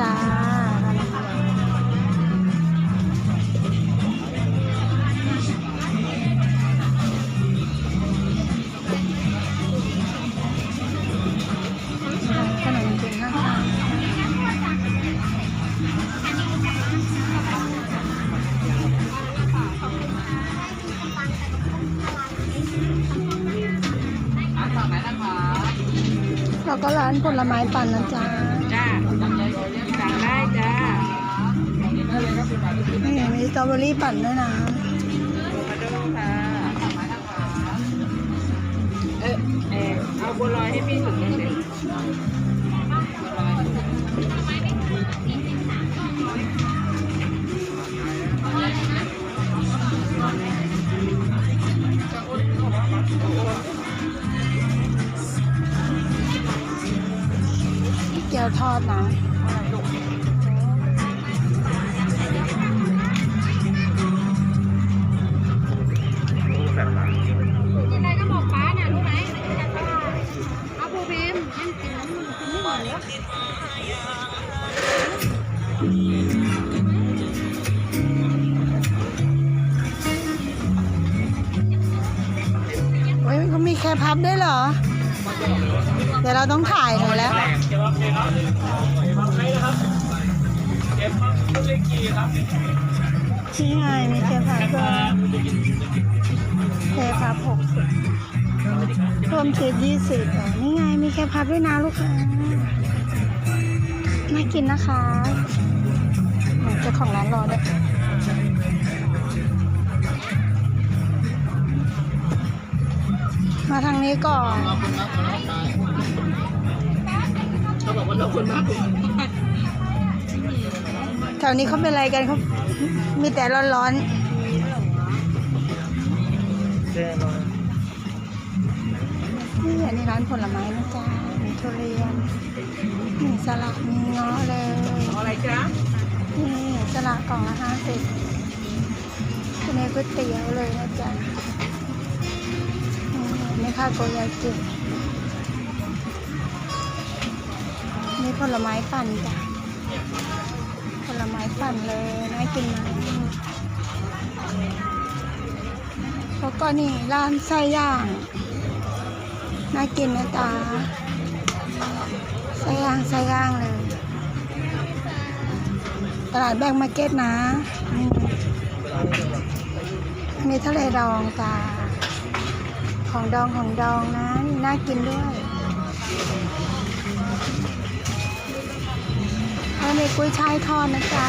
จ้ แล้วก็ร้านผลไม้ปั่นนะจ๊ะจ้าสั่งได้จ้านี่มีสตรอเบอรี่ปั่นด้วยนะมาดูค่ะเอ๊ะเอ๊ะเอาบัวลอยให้พี่ถุงนึงดิบัวลอย ไม่หมดแล้วเฮ้ยเขามีแค่พับได้เหรอ เดี๋ยวเราต้องถ่ายหน่อยแล้วนี่ไงมีแค่พับด้วยแค่พับหกสิบรวมชีสยี่สิบนี่ไงมีแค่พับด้วยนะลูกค้า น่ากินนะคะเจ้าของร้านรอด้วย มาทางนี้ก่อนเขาบอกว่าเราคนมากแถวนี้เขาเป็นอะไรกันเขามีแต่ร้อนๆนี่อันนี้ร้านผลไม้นะจ๊ะมีทุเรียนมีสลัดมีเงาะเลยอะไรจ๊ะนี่สลัดกล่องละห้าสิบที่นี่ก๋วยเตี๋ยวเลยนะจ๊ะ นี่นี่ข้าวโกยากินี่ผลไม้ปั่นจ้ะ ผลไม้ปั่นเลยน่ากินมากแล้วก็นี่ร้านไส้ย่าง น่ากินนะจ๊ะไส้ย่างไส้ย่างเลย ตลาดแบงก์มาร์เก็ตนะมอันนี้ทะเลดองจ้า ของดองของดองนะนี่น่ากินด้วยแล้วมีกุ้ยช่ายทอดนะจ๊ะ